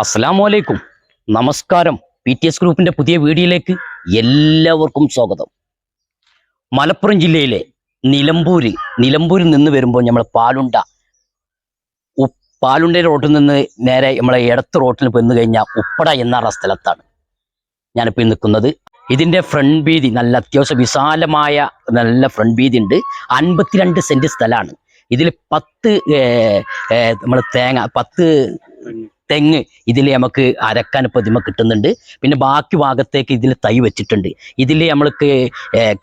അസ്സലാമലൈക്കും. നമസ്കാരം. P T S ഗ്രൂപ്പിന്റെ പുതിയ വീഡിയോയിലേക്ക് എല്ലാവർക്കും സ്വാഗതം. മലപ്പുറം ജില്ലയിലെ നിലമ്പൂര് നിലമ്പൂരിൽ നിന്ന് വരുമ്പോൾ നമ്മൾ പാലുണ്ട പാലുണ്ട റോട്ടിൽ നിന്ന് നേരെ നമ്മളെ ഇടത്ത് റോട്ടിൽ വന്നു കഴിഞ്ഞാൽ ഉപ്പട എന്ന സ്ഥലത്താണ് ഞാനിപ്പോൾ നിൽക്കുന്നത്. ഇതിന്റെ ഫ്രണ്ട് വീതി നല്ല അത്യാവശ്യം വിശാലമായ നല്ല ഫ്രണ്ട് വീതി ഉണ്ട്. അൻപത്തിരണ്ട് സെന്റ് സ്ഥലമാണ്. ഇതിൽ പത്ത് നമ്മൾ തേങ്ങ പത്ത് തെങ്ങ് ഇതിൽ നമുക്ക് അരക്കാൻ പ്രതിമ കിട്ടുന്നുണ്ട്. പിന്നെ ബാക്കി ഭാഗത്തേക്ക് ഇതിൽ തൈ വെച്ചിട്ടുണ്ട്. ഇതിൽ നമ്മൾക്ക്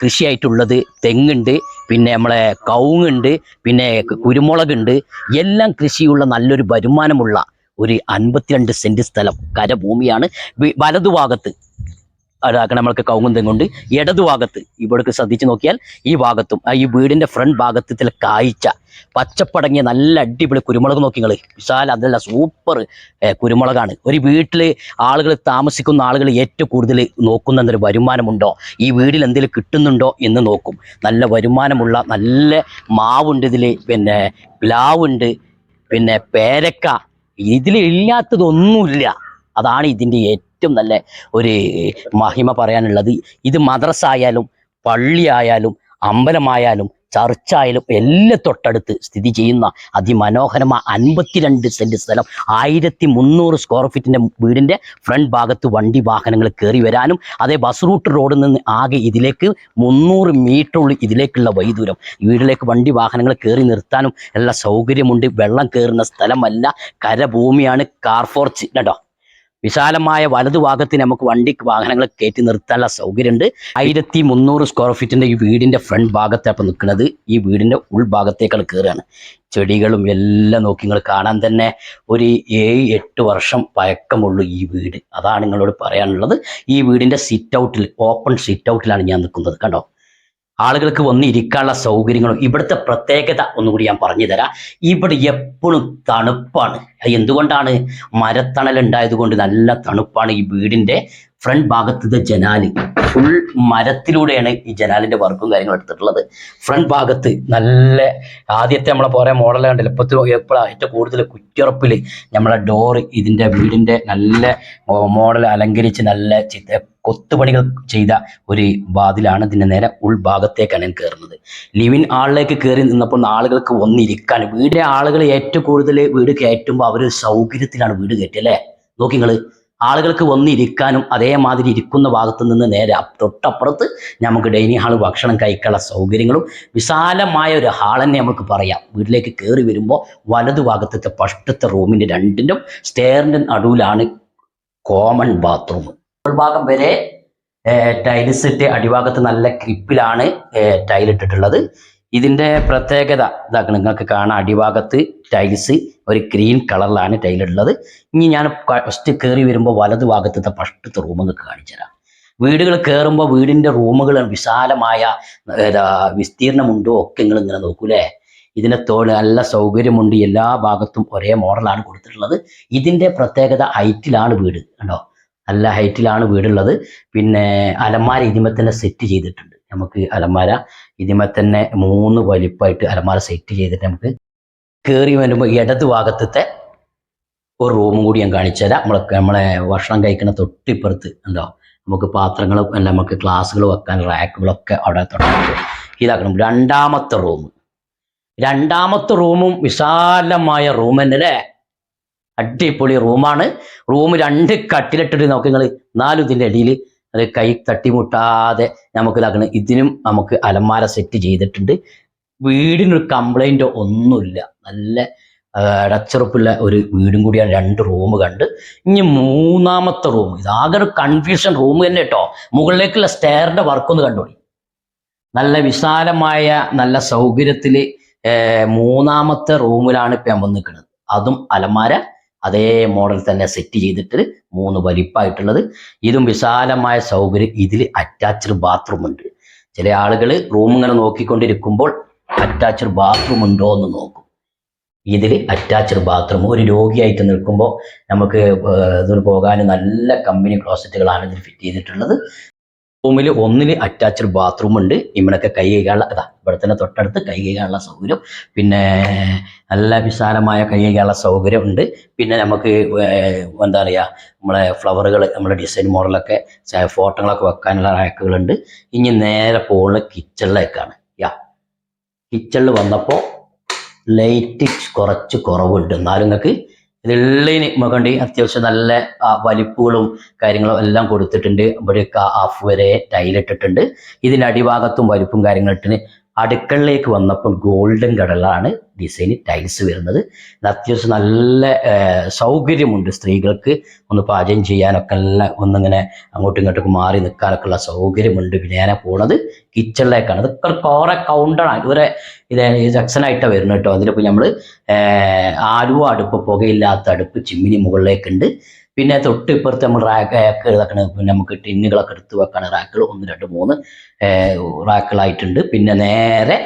കൃഷിയായിട്ടുള്ളത് തെങ്ങുണ്ട് പിന്നെ നമ്മളെ കവുങ്ങുണ്ട് പിന്നെ കുരുമുളകുണ്ട്. എല്ലാം കൃഷിയുള്ള നല്ലൊരു വരുമാനമുള്ള ഒരു അൻപത്തിരണ്ട് സെന്റ് സ്ഥലം കരഭൂമിയാണ്. വലതുഭാഗത്ത് അതാക്കണം നമ്മൾക്ക് കൗങ്ങുന്തം കൊണ്ട് ഇടതുഭാഗത്ത് ഇവിടേക്ക് ശ്രദ്ധിച്ചു നോക്കിയാൽ ഈ ഭാഗത്തും ഈ വീടിന്റെ ഫ്രണ്ട് ഭാഗത്തിലെ കാഴ്ച പച്ചപ്പടങ്ങിയ നല്ല അടിപൊളി കുരുമുളക് നോക്കി നിങ്ങൾ വിശാല അതല്ല സൂപ്പർ കുരുമുളകാണ്. ഒരു വീട്ടിൽ ആളുകൾ താമസിക്കുന്ന ആളുകൾ ഏറ്റവും കൂടുതൽ നോക്കുന്ന എന്തൊരു വരുമാനമുണ്ടോ? ഈ വീടിൽ എന്തെങ്കിലും കിട്ടുന്നുണ്ടോ എന്ന് നോക്കും. നല്ല വരുമാനമുള്ള നല്ല മാവുണ്ട് ഇതിൽ പിന്നെ പ്ലാവുണ്ട് പിന്നെ പേരക്ക. ഇതിലില്ലാത്തതൊന്നുമില്ല അതാണ് ഇതിന്റെ ഏറ്റവും നല്ല ഒരു മഹിമ പറയാനുള്ളത്. ഇത് മദ്രസ ആയാലും പള്ളി ആയാലും അമ്പലമായാലും ചർച്ചായാലും എല്ലാം തൊട്ടടുത്ത് സ്ഥിതി ചെയ്യുന്ന അതിമനോഹരമായ അൻപത്തിരണ്ട് സെന്റ് സ്ഥലം ആയിരത്തി മുന്നൂറ് സ്ക്വയർ ഫീറ്റിന്റെ വീടിന്റെ ഫ്രണ്ട് ഭാഗത്ത് വണ്ടി വാഹനങ്ങൾ കയറി വരാനും അതേ ബസ് റൂട്ട് റോഡിൽ നിന്ന് ആകെ ഇതിലേക്ക് മുന്നൂറ് മീറ്റർ ഉള്ളിൽ ഇതിലേക്കുള്ള വൈദൂരം വീട്ടിലേക്ക് വണ്ടി വാഹനങ്ങൾ കയറി നിർത്താനും എല്ലാ സൗകര്യമുണ്ട്. വെള്ളം കയറുന്ന സ്ഥലമല്ല. കരഭൂമിയാണ് കാർഫോർച്ച് കേട്ടോ വിശാലമായ വലതുഭാഗത്തിന് നമുക്ക് വണ്ടി വാഹനങ്ങൾ കയറ്റി നിർത്താനുള്ള സൗകര്യമുണ്ട്. ആയിരത്തി മുന്നൂറ് സ്ക്വയർ ഫീറ്റിന്റെ ഈ വീടിന്റെ ഫ്രണ്ട് ഭാഗത്താണ് നിൽക്കുന്നത്. ഈ വീടിന്റെ ഉൾഭാഗത്തേക്കാൾ കയറുകയാണ്. ചെടികളും എല്ലാം നോക്കി നിങ്ങൾ കാണാൻ തന്നെ ഒരു ഏഴ് എട്ട് വർഷം പഴക്കമുള്ളൂ ഈ വീട്. അതാണ് നിങ്ങളോട് പറയാനുള്ളത്. ഈ വീടിന്റെ സിറ്റ് ഔട്ടിൽ ഓപ്പൺ സിറ്റ് ഔട്ടിലാണ് ഞാൻ നിൽക്കുന്നത്. കണ്ടോ? ആളുകൾക്ക് വന്നിരിക്കാനുള്ള സൗകര്യങ്ങളും ഇവിടുത്തെ പ്രത്യേകത ഒന്നുകൂടി ഞാൻ പറഞ്ഞു തരാം ഇവിടെ എപ്പോഴും തണുപ്പാണ്. എന്തുകൊണ്ടാണ്? മരത്തണൽ ഉണ്ടായതുകൊണ്ട് നല്ല തണുപ്പാണ് ഈ വീടിന്റെ ഫ്രണ്ട് ഭാഗത്തത്തെ ജനാല്. ഫുൾ മരത്തിലൂടെയാണ് ഈ ജനാലിന്റെ വർക്കും കാര്യങ്ങളും എടുത്തിട്ടുള്ളത്. ഫ്രണ്ട് ഭാഗത്ത് നല്ല ആദ്യത്തെ നമ്മളെ പോരെ മോഡൽ കണ്ടില്ല ഇപ്പത്തെ എപ്പോഴാണ് ഏറ്റവും കൂടുതൽ കുറ്റിയുറപ്പിൽ നമ്മളെ ഡോറ് ഇതിന്റെ വീടിന്റെ നല്ല മോഡൽ അലങ്കരിച്ച് നല്ല ചിത്ര കൊത്തുപണികൾ ചെയ്ത ഒരു വാതിലാണ് ഇതിന്റെ നേരെ ഉൾഭാഗത്തേക്കാണ് ഞാൻ കയറുന്നത് ലിവിൻ ആളിലേക്ക് കയറി നിന്നപ്പോൾ ആളുകൾക്ക് ഒന്നിരിക്കാൻ വീടിലെ ആളുകൾ ഏറ്റവും കൂടുതൽ വീട് കയറ്റുമ്പോൾ അവർ സൗകര്യത്തിലാണ് വീട് കയറ്റിയല്ലേ നോക്കി നിങ്ങൾ ആളുകൾക്ക് വന്നിരിക്കാനും അതേമാതിരി ഇരിക്കുന്ന ഭാഗത്ത് നിന്ന് നേരെ തൊട്ടപ്പുറത്ത് നമുക്ക് ഡൈനിങ് ഹാൾ ഭക്ഷണം കഴിക്കാനുള്ള സൗകര്യങ്ങളും വിശാലമായ ഒരു ഹാൾ തന്നെ നമുക്ക് പറയാം. വീട്ടിലേക്ക് കയറി വരുമ്പോൾ വലതു ഭാഗത്തെ ഫസ്റ്റത്തെ റൂമിന്റെ രണ്ടിന്റെ സ്റ്റെയറിന്റെ നടുവിലാണ് കോമൺ ബാത്റൂം. ഉൾഭാഗം വരെ ടൈൽസ് ഇട്ട് അടിഭാഗത്ത് നല്ല ക്രിപ്പിലാണ് ടൈൽ ഇട്ടിട്ടുള്ളത്. ഇതിന്റെ പ്രത്യേകത ഇതാക്കണം നിങ്ങൾക്ക് കാണാം അടിഭാഗത്ത് ടൈൽസ് ഒരു ഗ്രീൻ കളറിലാണ് ടൈൽ ഉള്ളത് ഇനി ഞാൻ ഫസ്റ്റ് കയറി വരുമ്പോൾ വലതു ഭാഗത്തെ ഫസ്റ്റത്തെ റൂം നിങ്ങൾക്ക് കാണിച്ചു തരാം. വീടുകൾ കയറുമ്പോൾ വീടിന്റെ റൂമുകൾ വിശാലമായ വിസ്തീർണമുണ്ടോ ഒക്കെ നിങ്ങൾ ഇങ്ങനെ നോക്കൂലേ? ഇതിനെ തോട് നല്ല സൗകര്യമുണ്ട്. എല്ലാ ഭാഗത്തും ഒരേ മോഡലാണ് കൊടുത്തിട്ടുള്ളത്. ഇതിന്റെ പ്രത്യേകത ഹൈറ്റിലാണ് വീട് കണ്ടോ? നല്ല ഹൈറ്റിലാണ് വീടുള്ളത്. പിന്നെ അലമാര ഇതിമേ തന്നെ സെറ്റ് ചെയ്തിട്ടുണ്ട്. നമുക്ക് അലമാര ഇതിമേ തന്നെ മൂന്ന് വലിപ്പമായിട്ട് അലമാര സെറ്റ് ചെയ്തിട്ട് നമുക്ക് കയറി വരുമ്പോൾ ഇടത് ഭാഗത്തത്തെ ഒരു റൂമും കൂടി ഞാൻ കാണിച്ചു തരാം. നമ്മളെ നമ്മളെ ഭക്ഷണം കഴിക്കുന്ന തൊട്ടിപ്പുറത്ത് ഉണ്ടോ നമുക്ക് പാത്രങ്ങളും അല്ല നമുക്ക് ഗ്ലാസ്സുകൾ വെക്കാൻ റാക്കുകളൊക്കെ അവിടെ തുടങ്ങി ഇതാക്കണം. രണ്ടാമത്തെ റൂം രണ്ടാമത്തെ റൂമും വിശാലമായ റൂം തന്നെ അല്ലേ? അടിപൊളി റൂമാണ് റൂം രണ്ട് കട്ടിലിട്ടിട്ട് നോക്കി നിങ്ങൾ നാലും ഇതിന്റെ ഇടയിൽ അത് കൈ തട്ടിമുട്ടാതെ നമുക്ക് ഇതാക്കണം. ഇതിനും നമുക്ക് അലമാര സെറ്റ് ചെയ്തിട്ടുണ്ട്. വീടിനൊരു കംപ്ലൈന്റോ ഒന്നുമില്ല. നല്ല അടച്ചുറപ്പുള്ള ഒരു വീടും കൂടിയാണ് രണ്ട് റൂം കണ്ട്. ഇനി മൂന്നാമത്തെ റൂം ഇതാകെ ഒരു കൺഫ്യൂഷൻ റൂം തന്നെ കേട്ടോ മുകളിലേക്കുള്ള സ്റ്റെയറിന്റെ വർക്കൊന്ന് കണ്ടോളി നല്ല വിശാലമായ നല്ല സൗകര്യത്തിൽ മൂന്നാമത്തെ റൂമിലാണ് ഇപ്പം ഞാൻ വന്ന് നിൽക്കുന്നത് അതും അലമാര അതേ മോഡൽ തന്നെ സെറ്റ് ചെയ്തിട്ട് മൂന്ന് വലിപ്പമായിട്ടുള്ളത്. ഇതും വിശാലമായ സൗകര്യം. ഇതിൽ അറ്റാച്ച്ഡ് ബാത്റൂം ഉണ്ട്. ചില ആളുകൾ റൂം ഇങ്ങനെ നോക്കിക്കൊണ്ടിരിക്കുമ്പോൾ അറ്റാച്ച്ഡ് ബാത്റൂം ഉണ്ടോ എന്ന് നോക്കും. ഇതിൽ അറ്റാച്ച്ഡ് ബാത്റൂം ഒരു രോഗിയായിട്ട് നിൽക്കുമ്പോൾ നമുക്ക് ഇതിന് പോകാൻ നല്ല കമ്പനി ക്ലോസറ്റുകളാണ് ഇതിൽ ഫിറ്റ് ചെയ്തിട്ടുള്ളത്. റൂമിൽ ഒന്നിൽ അറ്റാച്ച്ഡ് ബാത്റൂം ഉണ്ട്. ഇമ്മനൊക്കെ കൈ കഴുകാനുള്ള അതാ ഇവിടെ തന്നെ തൊട്ടടുത്ത് കൈ കഴുകാനുള്ള സൗകര്യം. പിന്നെ നല്ല വിശാലമായ കൈ കഴുകാനുള്ള സൗകര്യം ഉണ്ട്. പിന്നെ നമുക്ക് എന്താ പറയുക നമ്മളെ ഫ്ലവറുകൾ നമ്മുടെ ഡിസൈൻ മോഡലൊക്കെ ഫോട്ടോകളൊക്കെ വെക്കാനുള്ള റാക്കുകളുണ്ട് ഇനി നേരെ പോകുന്ന കിച്ചണിലേക്കാണ് യാ കിച്ചണിൽ വന്നപ്പോൾ ലൈറ്റ് കുറച്ച് കുറവുണ്ട്. എന്നാലും നിങ്ങൾക്ക് ഇതിലുള്ളതിന് മുഖണ്ടി അത്യാവശ്യം നല്ല വലിപ്പുകളും കാര്യങ്ങളും എല്ലാം കൊടുത്തിട്ടുണ്ട്. ഇവിടെയൊക്കെ ഹാഫ് വരെ ടൈലിട്ടിട്ടുണ്ട് ഇതിന്റെ അടിഭാഗത്തും വലിപ്പും കാര്യങ്ങളും ഇട്ടിന് അടുക്കളയിലേക്ക് വന്നപ്പോൾ ഗോൾഡൻ കളറിലാണ് ഡിസൈൻ ടൈൽസ് വരുന്നത്. അത്യാവശ്യം നല്ല സൗകര്യമുണ്ട് സ്ത്രീകൾക്ക്. ഒന്ന് പാചകം ചെയ്യാനൊക്കെ എല്ലാം ഒന്നിങ്ങനെ അങ്ങോട്ടും ഇങ്ങോട്ടും മാറി നിൽക്കാനൊക്കെ ഉള്ള സൗകര്യമുണ്ട്. പിന്നെ ഞാൻ പോണത് കിച്ചണിലേക്കാണ്. ഇതൊക്കെ കുറെ കൗണ്ടറാണ് ഇവരെ ഇത് ജക്സനായിട്ടാണ് വരുന്നത് കേട്ടോ. അതിലിപ്പോൾ നമ്മൾ ആലുവ അടുപ്പ് പുകയില്ലാത്ത അടുപ്പ് ചിമ്മിനി മുകളിലേക്കുണ്ട്. പിന്നെ തൊട്ടിപ്പുറത്ത് നമ്മൾ റാക്ക് ഇതാക്കണ പിന്നെ നമുക്ക് ടിന്നുകളൊക്കെ എടുത്ത് വെക്കണ. റാക്കുകൾ ഒന്ന് രണ്ട് മൂന്ന് റാക്കുകളായിട്ടുണ്ട്. പിന്നെ നേരെ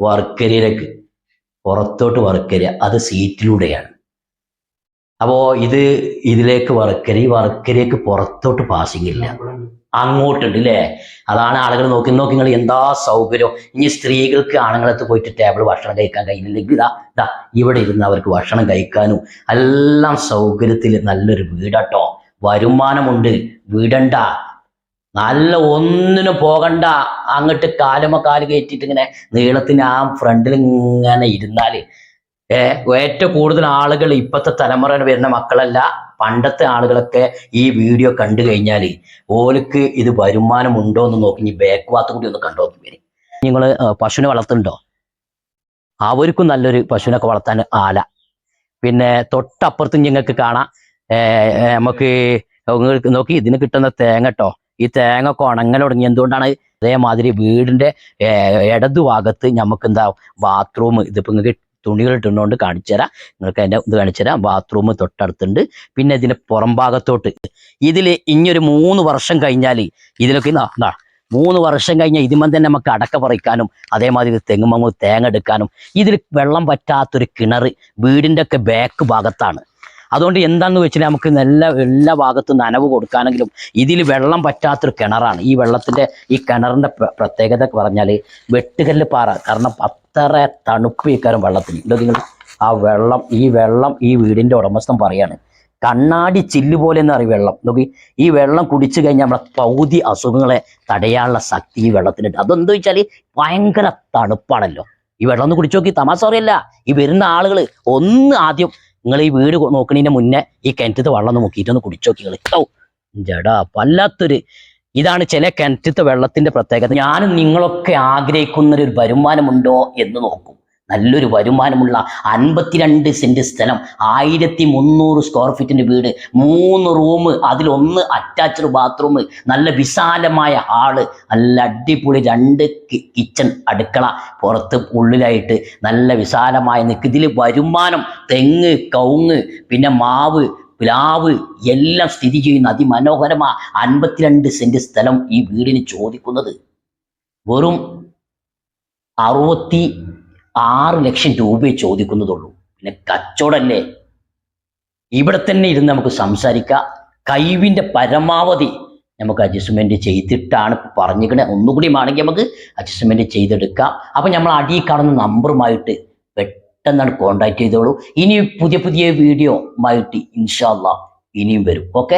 വർക്കരിയിലേക്ക് പുറത്തോട്ട് വർക്കരിയ അത് സീറ്റിലൂടെയാണ്. അപ്പോൾ ഇത് ഇതിലേക്ക് വർക്കരി വർക്കരിയേക്ക് പുറത്തോട്ട് പാസിംഗ് ഇല്ല. അങ്ങോട്ടുണ്ട് അല്ലേ അതാണ് ആളുകൾ നോക്കി നോക്കി നിങ്ങൾ എന്താ സൗകര്യം? ഇനി സ്ത്രീകൾക്ക് ആണുങ്ങളത്ത് പോയിട്ട് ടേബിൾ ഭക്ഷണം കഴിക്കാൻ കഴിയില്ലെങ്കിൽ ഇതാ ഇതാ ഇവിടെ ഇരുന്ന് അവർക്ക് ഭക്ഷണം കഴിക്കാനും എല്ലാം സൗകര്യത്തിൽ നല്ലൊരു വീടാട്ടോ. വരുമാനമുണ്ട്. വീടണ്ട. നല്ല ഒന്നിനും പോകണ്ട. അങ്ങോട്ട് കാലുമ കാൽ കയറ്റിയിട്ട് ഇങ്ങനെ നീളത്തിന് ആ ഫ്രണ്ടിൽ ഇങ്ങനെ ഇരുന്നാൽ ഏറ്റവും കൂടുതൽ ആളുകൾ ഇപ്പോഴത്തെ തലമുറ വരുന്ന മക്കളല്ല പണ്ടത്തെ ആളുകളൊക്കെ ഈ വീഡിയോ കണ്ടു കഴിഞ്ഞാൽ ഓലക്ക് ഇത് വരുമാനമുണ്ടോ എന്ന് നോക്കി ബാക്ക് ഭാഗത്ത് കൂടി ഒന്ന് കണ്ടു നോക്കി വരും നിങ്ങൾ പശുവിനെ വളർത്തുന്നുണ്ടോ? അവർക്കും നല്ലൊരു പശുവിനൊക്കെ വളർത്താൻ ആല. പിന്നെ തൊട്ടപ്പുറത്തും നിങ്ങൾക്ക് കാണാം. നമുക്ക് നോക്കി ഇതിന് കിട്ടുന്ന തേങ്ങ കേട്ടോ ഈ തേങ്ങ ഒക്കെ തുടങ്ങി എന്തുകൊണ്ടാണ്? അതേമാതിരി വീടിന്റെ ഇടതു ഇടതുഭാഗത്ത് നമുക്ക് എന്താ ബാത്റൂം ഇതിപ്പോ നിങ്ങൾക്ക് തുണികൾ ഇട്ടുകൊണ്ട് കാണിച്ചു തരാം. നിങ്ങൾക്ക് അതിന്റെ ഇത് കാണിച്ചു തരാം. ബാത്റൂം തൊട്ടടുത്തുണ്ട്. പിന്നെ ഇതിന്റെ പുറം ഭാഗത്തോട്ട്. ഇതിൽ ഇനിയൊരു മൂന്ന് വർഷം കഴിഞ്ഞാൽ ഇതിലൊക്കെ എന്താ മൂന്ന് വർഷം കഴിഞ്ഞാൽ ഇതിമൻ തന്നെ നമുക്ക് അടക്ക പറിക്കാനും അതേമാതിരി തെങ്ങുമ്പോൾ തേങ്ങ എടുക്കാനും. ഇതിൽ വെള്ളം പറ്റാത്തൊരു കിണർ വീടിന്റെ ഒക്കെ ബാക്ക് ഭാഗത്താണ്. അതുകൊണ്ട് എന്താണെന്ന് വെച്ചാൽ നമുക്ക് നല്ല എല്ലാ ഭാഗത്തും നനവ് കൊടുക്കാനെങ്കിലും ഇതിൽ വെള്ളം പറ്റാത്തൊരു കിണറാണ്. ഈ വെള്ളത്തിന്റെ ഈ കിണറിന്റെ പ്രത്യേകത പറഞ്ഞാൽ വെട്ടുകല്ല് പാറ. കാരണം അത്ര തണുപ്പ് വയ്ക്കാനും വെള്ളത്തിന് ഇതൊക്കെ നിങ്ങൾ ആ വെള്ളം ഈ വെള്ളം ഈ വീടിന്റെ ഉടമസ്ഥൻ പറയാണ്. കണ്ണാടി ചില്ല് പോലെ എന്ന് പറയും വെള്ളം. നോക്കി ഈ വെള്ളം കുടിച്ചു കഴിഞ്ഞാൽ നമ്മുടെ പൗതി അസുഖങ്ങളെ തടയാനുള്ള ശക്തി ഈ വെള്ളത്തിനുണ്ട് അതെന്താ വെച്ചാൽ ഭയങ്കര തണുപ്പാണല്ലോ. ഈ വെള്ളം ഒന്ന് കുടിച്ചു നോക്കി തമാശ പറയല്ല. ഈ വരുന്ന ആളുകൾ ഒന്ന് ആദ്യം നിങ്ങൾ ഈ വീട് നോക്കണതിന് മുന്നേ ഈ കിണറ്റത്ത് വെള്ളം ഒന്ന് മുക്കിയിട്ടൊന്ന് കുടിച്ചു നോക്കി നിങ്ങൾ ജടാ വല്ലാത്തൊരു ഇതാണ് ചില കിണറ്റത്തെ വെള്ളത്തിന്റെ പ്രത്യേകത. ഞാനും നിങ്ങളൊക്കെ ആഗ്രഹിക്കുന്ന ഒരു വരുമാനമുണ്ടോ എന്ന് നോക്കും. നല്ലൊരു വരുമാനമുള്ള അൻപത്തിരണ്ട് സെന്റ് സ്ഥലം ആയിരത്തി മുന്നൂറ് സ്ക്വയർ ഫീറ്റിന്റെ വീട് മൂന്ന് റൂം അതിലൊന്ന് അറ്റാച്ച്ഡ് ബാത്റൂം നല്ല വിശാലമായ ഹാൾ നല്ല അടിപൊളി രണ്ട് കിച്ചൺ അടുക്കള പുറത്ത് ഉള്ളിലായിട്ട് നല്ല വിശാലമായ നിൽക്ക് ഇതിൽ വരുമാനം തെങ്ങ് കവുങ്ങ് പിന്നെ മാവ് പ്ലാവ് എല്ലാം സ്ഥിതി ചെയ്യുന്ന അതിമനോഹരമായ അൻപത്തിരണ്ട് സെന്റ് സ്ഥലം ഈ വീടിന് ചോദിക്കുന്നത്. വെറും അറുപത്തി ആറ് ലക്ഷം രൂപയെ ചോദിക്കുന്നതുള്ളൂ. പിന്നെ കച്ചവടല്ലേ? ഇവിടെ തന്നെ ഇരുന്ന് നമുക്ക് സംസാരിക്കാം. കഴിവിന്റെ പരമാവധി നമുക്ക് അഡ്ജസ്റ്റ്മെന്റ് ചെയ്തിട്ടാണ് പറഞ്ഞിരിക്കുന്നത് ഒന്നുകൂടി ആണെങ്കിൽ നമുക്ക് അഡ്ജസ്റ്റ്മെന്റ് ചെയ്തെടുക്കാം. അപ്പം നമ്മൾ അടിയിൽ കാണുന്ന നമ്പറുമായിട്ട് പെട്ടെന്നാണ് കോണ്ടാക്ട് ചെയ്തോളൂ. ഇനി പുതിയ പുതിയ വീഡിയോ മായിട്ട് ഇൻഷാല്ല ഇനിയും വരും. ഓക്കെ